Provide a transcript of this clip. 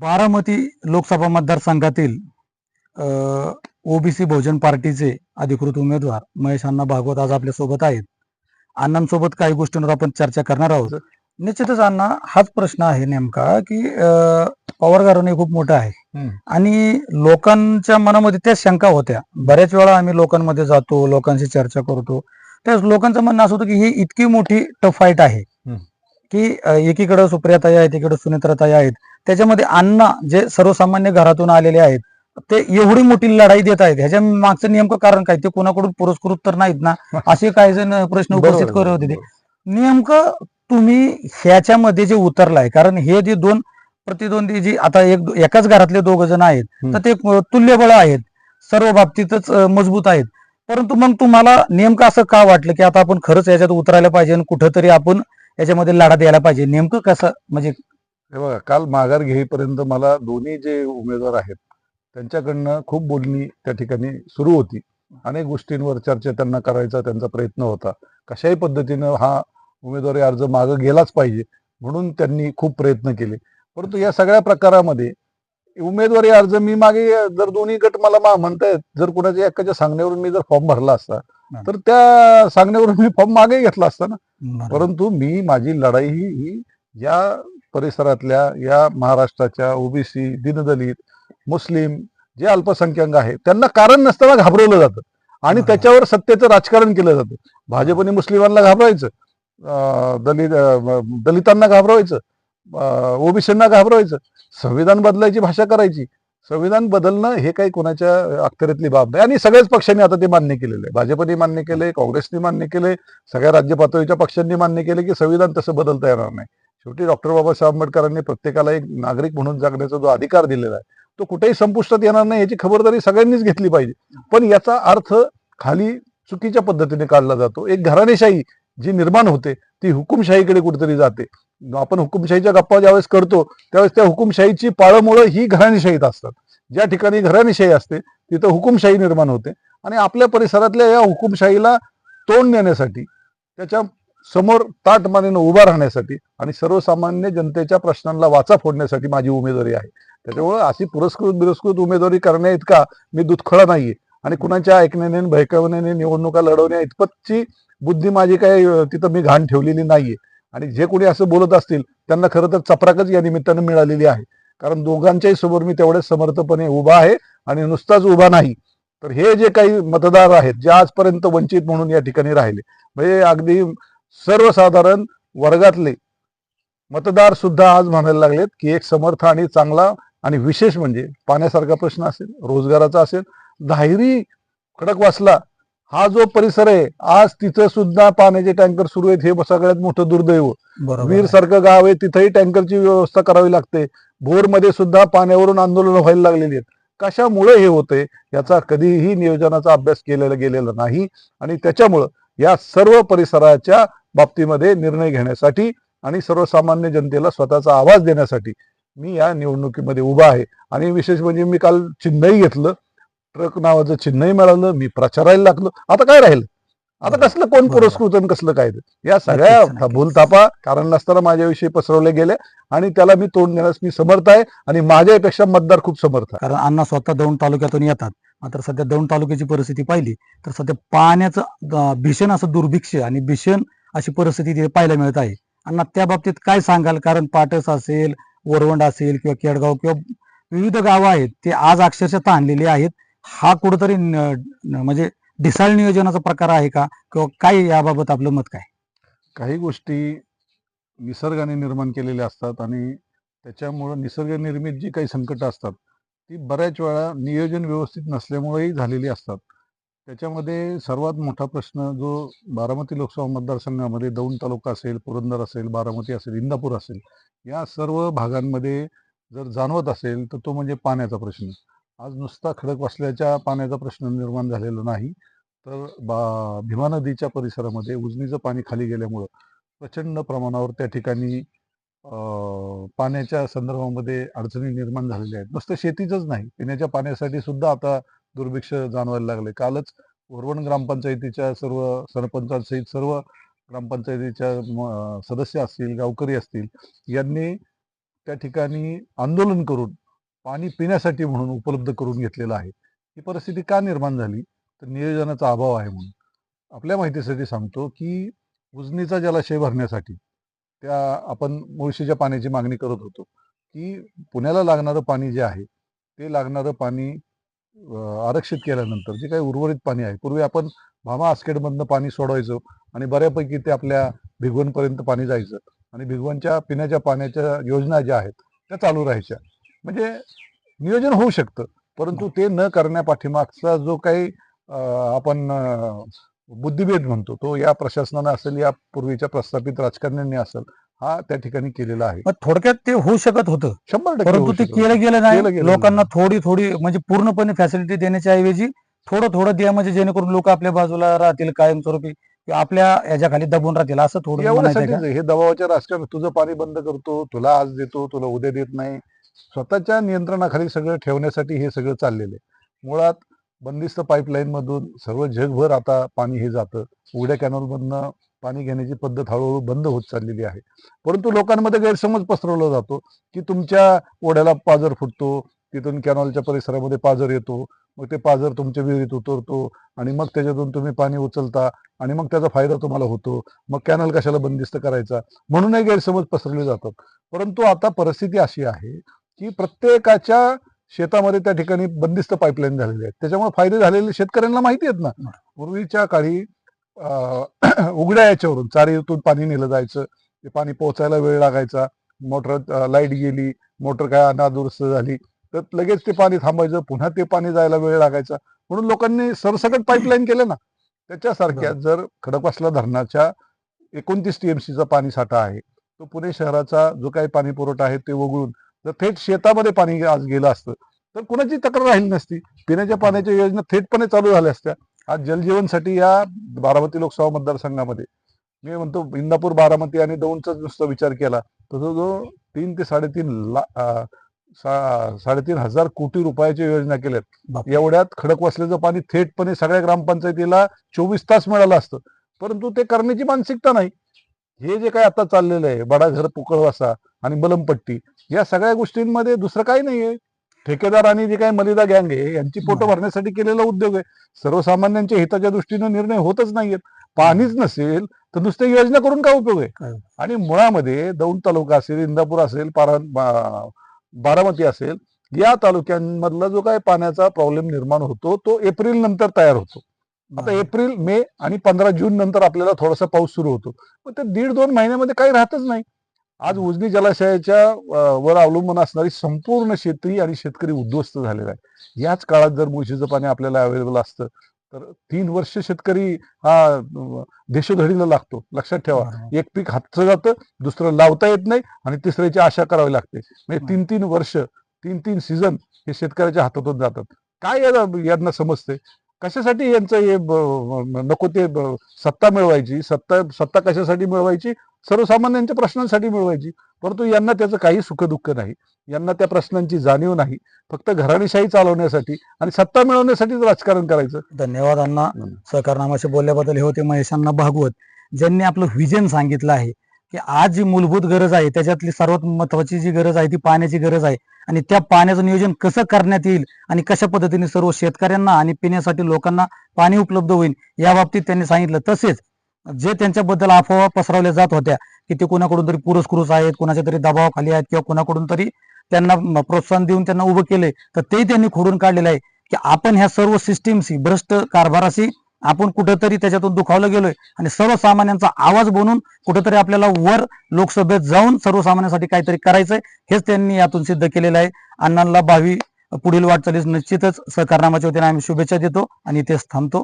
बारामती लोकसभा मतदारसंघातील ओबीसी बहुजन पार्टीचे अधिकृत उमेदवार महेश अण्णा भागवत आज आपल्यासोबत आहेत. अण्णांसोबत काही गोष्टींवर आपण चर्चा करणार आहोत. निश्चितच अण्णा हाच प्रश्न आहे नेमका की पवार घराणे खूप मोठं आहे. आणि लोकांच्या मनामध्ये त्या शंका होत्या. बऱ्याच वेळा आम्ही लोकांमध्ये जातो लोकांशी चर्चा करतो. त्यावेळेस लोकांचं म्हणणं असं होतं की ही इतकी मोठी टफ फाईट आहे. की एकीकडे सुप्रियाताई आहेत एकीकडे सुनेत्राताई आहेत. त्याच्यामध्ये अण्णा जे सर्वसामान्य घरातून आलेले आहेत ते एवढी मोठी लढाई देत आहेत. ह्याच्या मागचं नेमकं कारण काय? ते कोणाकडून पुरस्कृत तर नाहीत ना? असे काही जण प्रश्न उपस्थित करत होते. ते. नेमकं तुम्ही ह्याच्यामध्ये जे उतरलाय कारण हे जे दोन प्रतिद्वंदी जी आता एक एकाच घरातले दोघ जण आहेत. तर ते तुल्यबळ आहेत. सर्व बाबतीतच मजबूत आहेत. परंतु मग तुम्हाला नेमकं असं का वाटलं की आता आपण खरंच याच्यात उतरायला पाहिजे आणि कुठंतरी आपण याच्यामध्ये लढा द्यायला पाहिजे? नेमकं कसं म्हणजे हे बघा काल माघार घेईपर्यंत मला दोन्ही जे उमेदवार आहेत त्यांच्याकडनं खूप बोलणी त्या ठिकाणी सुरू होती. अनेक गोष्टींवर चर्चा त्यांना करायचा त्यांचा प्रयत्न होता. कशाही पद्धतीनं हा उमेदवारी अर्ज मागं गेलाच पाहिजे म्हणून त्यांनी खूप प्रयत्न केले. परंतु या सगळ्या प्रकारामध्ये उमेदवारी अर्ज मी मागे जर दोन्ही गट मला मा म्हणतायत जर कुणाच्या एकाच्या सांगण्यावरून मी जर फॉर्म भरला असता तर त्या सांगण्यावरून मी फॉर्म मागे घेतला असता ना. परंतु मी माझी लढाई ही ही या परिसरातल्या या महाराष्ट्राच्या ओबीसी दीनदलित मुस्लिम जे अल्पसंख्याक आहेत त्यांना कारण नसताना घाबरवलं जातं. आणि. त्याच्यावर सत्तेचं राजकारण केलं जातं. भाजपने मुस्लिमांना घाबरायचं दलित दलितांना घाबरवायचं. ओबीसींना घाबरवायचं. संविधान बदलायची भाषा करायची. संविधान बदलणं हे काही कोणाच्या अखत्यारीतली बाब नाही. आणि सगळ्याच पक्षांनी आता ते मान्य केलेलं आहे. भाजपने मान्य केलंय काँग्रेसने मान्य केलंय सगळ्या राज्य पातळीच्या पक्षांनी मान्य केले की संविधान तसं बदलता येणार नाही. शेवटी डॉक्टर बाबासाहेब आंबेडकरांनी प्रत्येकाला एक नागरिक म्हणून जगण्याचा जो अधिकार दिलेला आहे तो कुठेही संपुष्टात येणार नाही याची खबरदारी सगळ्यांनीच घेतली पाहिजे. पण याचा अर्थ खाली चुकीच्या पद्धतीने काढला जातो. एक घराणेशाही जी निर्माण होते ती हुकुमशाहीकडे कुठेतरी जाते. आपण हुकुमशाहीच्या गप्पा ज्यावेळेस करतो त्यावेळेस त्या हुकुमशाहीची पाळंमुळं ही घराणेशाहीत असतात. ज्या ठिकाणी घराणेशाही असते तिथं हुकुमशाही निर्माण होते. आणि आपल्या परिसरातल्या या हुकुमशाहीला तोंड देण्यासाठी त्याच्या समोर ताटमानेनं उभा राहण्यासाठी आणि सर्वसामान्य जनतेच्या प्रश्नांना वाचा फोडण्यासाठी माझी उमेदवारी आहे. त्याच्यामुळे अशी पुरस्कृत बिरस्कृत उमेदवारी करण्या इतका मी दुधखळा नाहीये. आणि कुणाच्या ऐकण्याने भयकवण्याने निवडणुका लढवण्या इतपतची बुद्धी माझी काही तिथं मी घाण ठेवलेली नाहीये. आणि जे कोणी असं बोलत असतील त्यांना खरं तर चपराकच या निमित्तानं मिळालेली आहे. कारण दोघांच्याही समोर मी तेवढे समर्थपणे उभा आहे आणि नुसताच उभा नाही. तर हे जे काही मतदार आहेत जे आजपर्यंत वंचित म्हणून या ठिकाणी राहिले म्हणजे अगदी सर्वसाधारण वर्गातले मतदार सुद्धा आज म्हणायला लागलेत की एक समर्थ आणि चांगला आणि विशेष म्हणजे पाण्यासारखा प्रश्न असेल रोजगाराचा असेल धायरी खडकवासला हा जो परिसर आहे आज तिथं सुद्धा पाण्याचे टँकर सुरू आहेत. हे सगळ्यात मोठं दुर्दैव. वीर. सारखं गाव आहे तिथेही टँकरची व्यवस्था करावी लागते. भोरमध्ये सुद्धा पाण्यावरून आंदोलन व्हायला लागलेली आहेत. कशामुळे हे होते याचा कधीही नियोजनाचा अभ्यास केलेला गेलेला नाही. आणि त्याच्यामुळं या सर्व परिसराच्या बाबतीमध्ये निर्णय घेण्यासाठी आणि सर्वसामान्य जनतेला स्वतःचा आवाज देण्यासाठी मी या निवडणुकीमध्ये उभा आहे. आणि विशेष म्हणजे मी काल चिन्हही घेतलं. ट्रक नावाचं चिन्हही मिळालं. मी प्रचारायला लागलो. आता काय राहिलं? आता कसलं कोण. पुरस्कृत आणि कसलं काय? या सगळ्या. भूलथापा कारण नसताना माझ्याविषयी पसरवले गेले आणि त्याला मी तोंड देण्यास मी समर्थ आहे. आणि माझ्यापेक्षा मतदार खूप समर्थ आहे. कारण अण्णा स्वतः दौंड तालुक्यातून येतात. मात्र सध्या दौंड तालुक्याची परिस्थिती पाहिली. तर सध्या पाण्याचं भीषण असं दुर्भिक्ष आणि भीषण अशी परिस्थिती तिथे पाहायला मिळत आहे. आणि त्या बाबतीत काय सांगाल? कारण पाटस असेल वरवंड असेल किंवा केडगाव किंवा विविध गावं आहेत ते आज अक्षरशः ताणलेले आहेत. हा कुठंतरी न- म्हणजे ढिसाळ नियोजनाचा प्रकार आहे का? किंवा काय याबाबत आपलं मत काय? काही गोष्टी निसर्गाने निर्माण केलेल्या असतात आणि त्याच्यामुळं निसर्गनिर्मित जी काही संकट असतात ती बऱ्याच वेळा नियोजन व्यवस्थित नसल्यामुळेही झालेली असतात. त्याच्यामध्ये सर्वात मोठा प्रश्न जो बारामती लोकसभा मतदारसंघामध्ये दौंड तालुका असेल पुरंदर असेल बारामती असेल इंदापूर असेल या सर्व भागांमध्ये जर जाणवत असेल तर तो म्हणजे पाण्याचा प्रश्न. आज नुसता खडक वासल्याच्या पाण्याचा प्रश्न निर्माण झालेला नाही तर बा भीमा नदीच्या परिसरामध्ये उजनीचं पाणी खाली गेल्यामुळं प्रचंड प्रमाणावर त्या ठिकाणी पाण्याच्या संदर्भामध्ये अडचणी निर्माण झालेल्या आहेत. नुसतं शेतीचंच नाही पिण्याच्या पाण्यासाठी सुद्धा आता दुर्भिक्ष जाणवायला लागले. कालच वरवण ग्रामपंचायतीच्या सर्व सरपंचांसहित सर्व ग्रामपंचायतीच्या म- सदस्य असतील गावकरी असतील यांनी त्या ठिकाणी आंदोलन करून पाणी पिण्यासाठी म्हणून उपलब्ध करून घेतलेलं आहे. ही परिस्थिती का निर्माण झाली? तर नियोजनाचा अभाव आहे म्हणून. आपल्या माहितीसाठी सांगतो की उजनीचा जलाशय भरण्यासाठी त्या आपण मुळशीच्या पाण्याची मागणी करत होतो की पुण्याला लागणारं पाणी जे आहे ते लागणारं पाणी आरक्षित केल्यानंतर जे काही उर्वरित पाणी आहे पूर्वी आपण भामा आस्केडमधनं पाणी सोडवायचो आणि बऱ्यापैकी ते आपल्या भिगवणपर्यंत पाणी जायचं आणि भिगवणच्या पिण्याच्या पाण्याच्या योजना ज्या आहेत त्या चालू राहायच्या. म्हणजे नियोजन होऊ शकतं परंतु ते न करण्यापाठीमागचा जो काही आपण बुद्धिभेद म्हणतो तो या प्रशासनानं असेल या पूर्वीच्या प्रस्थापित राजकारण्यांनी असेल हा त्या ठिकाणी केलेला आहे मग थोडक्यात ते होऊ शकत होतं शंभर टक्के परंतु होऊ ते शकतं. केलं गेलं केलं नाही गेलं लोकांना. थोडी थोडी म्हणजे पूर्णपणे फॅसिलिटी देण्याच्या ऐवजी थोडं थोडं द्या म्हणजे जेणेकरून लोक आपल्या बाजूला राहतील कायमस्वरूपी किंवा आपल्या याच्या खाली दबून राहतील असं थोडं म्हणायचं आहे एवढ्यासाठीच का? आहे. हे दबावाच्या राजकारण तुझं पाणी बंद करतो तुला आज देतो तुला उद्या देत नाही स्वतःच्या नियंत्रणाखाली सगळं ठेवण्यासाठी हे सगळं चाललेलं आहे मुळात बंदिस्त पाईपलाईन मधून सर्व जगभर आता पाणी हे जातं उघड्या कॅनॉल मधनं पाणी घेण्याची पद्धत हळूहळू बंद होत चाललेली आहे. परंतु लोकांमध्ये गैरसमज पसरवला जातो की तुमच्या ओढ्याला पाझर फुटतो तिथून कॅनॉलच्या परिसरामध्ये पाझर येतो मग ते पाझर तुमच्या विहिरीत उतरतो आणि मग त्याच्यातून तुम्ही पाणी उचलता आणि मग त्याचा फायदा तुम्हाला होतो मग कॅनल कशाला बंदिस्त करायचा म्हणूनही गैरसमज पसरले जातात. परंतु आता परिस्थिती अशी आहे की प्रत्येकाच्या शेतामध्ये त्या ठिकाणी बंदिस्त पाईपलाईन झालेली आहेत. त्याच्यामुळे फायदे झालेले शेतकऱ्यांना माहिती आहेत ना. पूर्वीच्या काळी उघड्या याच्यावरून चारीतून पाणी नेलं जायचं. ते पाणी पोहोचायला वेळ लागायचा. मोटर लाइट गेली मोटर काय अनादुरुस्त झाली तर लगेच ते पाणी थांबायचं. पुन्हा ते पाणी जायला वेळ लागायचा. म्हणून लोकांनी सरसकट पाईपलाईन केलं ना त्याच्यासारख्या जर खडकवासला धरणाच्या एकोणतीस टीएमसीचा पाणी साठा आहे तो पुणे शहराचा जो काही पाणी पुरवठा आहे ते वगळून जर थेट शेतामध्ये पाणी आज गेलं असतं तर कुणाची तक्रार राहिली नसती. पिण्याच्या पाण्याच्या योजना थेटपणे चालू झाल्या असत्या. आज जलजीवनसाठी या बारामती लोकसभा मतदारसंघामध्ये मी म्हणतो इंदापूर बारामती आणि दौंडचा नुसता विचार केला तर जो जो तीन ते साडेतीन ला अं, सा- साडेतीन हजार कोटी रुपयाच्या योजना केल्यात. एवढ्यात खडकवासल्याचं पाणी थेटपणे सगळ्या ग्रामपंचायतीला चोवीस तास मिळालं असतं. परंतु ते करण्याची मानसिकता नाही. हे जे काय आता चाललेलं आहे बडा घर पुकळवासा आणि बलमपट्टी या सगळ्या गोष्टींमध्ये दुसरं काही नाहीये. ठेकेदार आणि जे काही मलिदा गँग आहे यांची पोटं. भरण्यासाठी केलेला उद्योग आहे. सर्वसामान्यांच्या हिताच्या दृष्टीनं निर्णय होतच नाहीयेत. पाणीच नसेल तर नुसते योजना करून काय उपयोग काय? आहे आणि मुळामध्ये दौंड तालुका असेल इंदापूर असेल बारामती असेल या तालुक्यांमधला जो काही पाण्याचा प्रॉब्लेम निर्माण होतो तो एप्रिल नंतर तयार होतो. आता एप्रिल मे आणि पंधरा जून नंतर आपल्याला थोडासा पाऊस सुरू होतो. पण ते दीड दोन महिन्यामध्ये काही राहतच नाही. आज उजनी जलाशयाच्या वर अवलंबून असणारी संपूर्ण शेती आणि शेतकरी उद्ध्वस्त झालेला आहे. याच काळात जर मुळशीचं पाणी आपल्याला अवेलेबल असतं तर तीन वर्ष शेतकरी हा देशोधडीला लागतो. लक्षात ठेवा. एक पीक हातचं जातं दुसरं लावता येत नाही आणि तिसऱ्याची आशा करावी लागते. म्हणजे तीन तीन वर्ष तीन तीन सीझन हे शेतकऱ्याच्या हातातून जातात. काय यांना समजते कशासाठी यांचं हे नको ते सत्ता मिळवायची? सत्ता सत्ता कशासाठी मिळवायची? सर्वसामान्यांच्या प्रश्नांसाठी मिळवायची. परंतु यांना त्याचं काही सुखदुःख नाही. यांना त्या प्रश्नांची जाणीव नाही. फक्त घराणेशाही चालवण्यासाठी आणि सत्ता मिळवण्यासाठीच राजकारण करायचं. धन्यवाद. अण्णा. सहकारनामाशी बोलल्याबद्दल हे होते महेश अण्णा भागवत. ज्यांनी आपलं व्हिजन सांगितलं आहे की आज जी मूलभूत गरज आहे त्याच्यातली सर्वात महत्वाची जी गरज आहे ती पाण्याची गरज आहे. आणि त्या पाण्याचं नियोजन कसं करण्यात येईल आणि कशा पद्धतीने सर्व शेतकऱ्यांना आणि पिण्यासाठी लोकांना पाणी उपलब्ध होईल या बाबतीत त्यांनी सांगितलं. तसेच जे त्यांच्याबद्दल अफवा पसरवल्या जात होत्या की ते कोणाकडून तरी पुरस्कृत आहेत कोणाच्या तरी दबावाखाली आहेत किंवा कोणाकडून तरी त्यांना प्रोत्साहन देऊन त्यांना उभं केलंय तर ते त्यांनी खोडून काढलेलं आहे की आपण ह्या सर्व सिस्टीमशी भ्रष्ट कारभाराशी आपण कुठेतरी त्याच्यातून दुखावलं गेलोय आणि सर्वसामान्यांचा आवाज बनून कुठेतरी आपल्याला वर लोकसभेत जाऊन सर्वसामान्यांसाठी काहीतरी करायचंय हेच त्यांनी यातून सिद्ध केलेलं आहे. अण्णांना भावी पुढील वाटचालीस निश्चितच सहकारनामाच्या वतीने आम्ही शुभेच्छा देतो आणि इथेच थांबतो.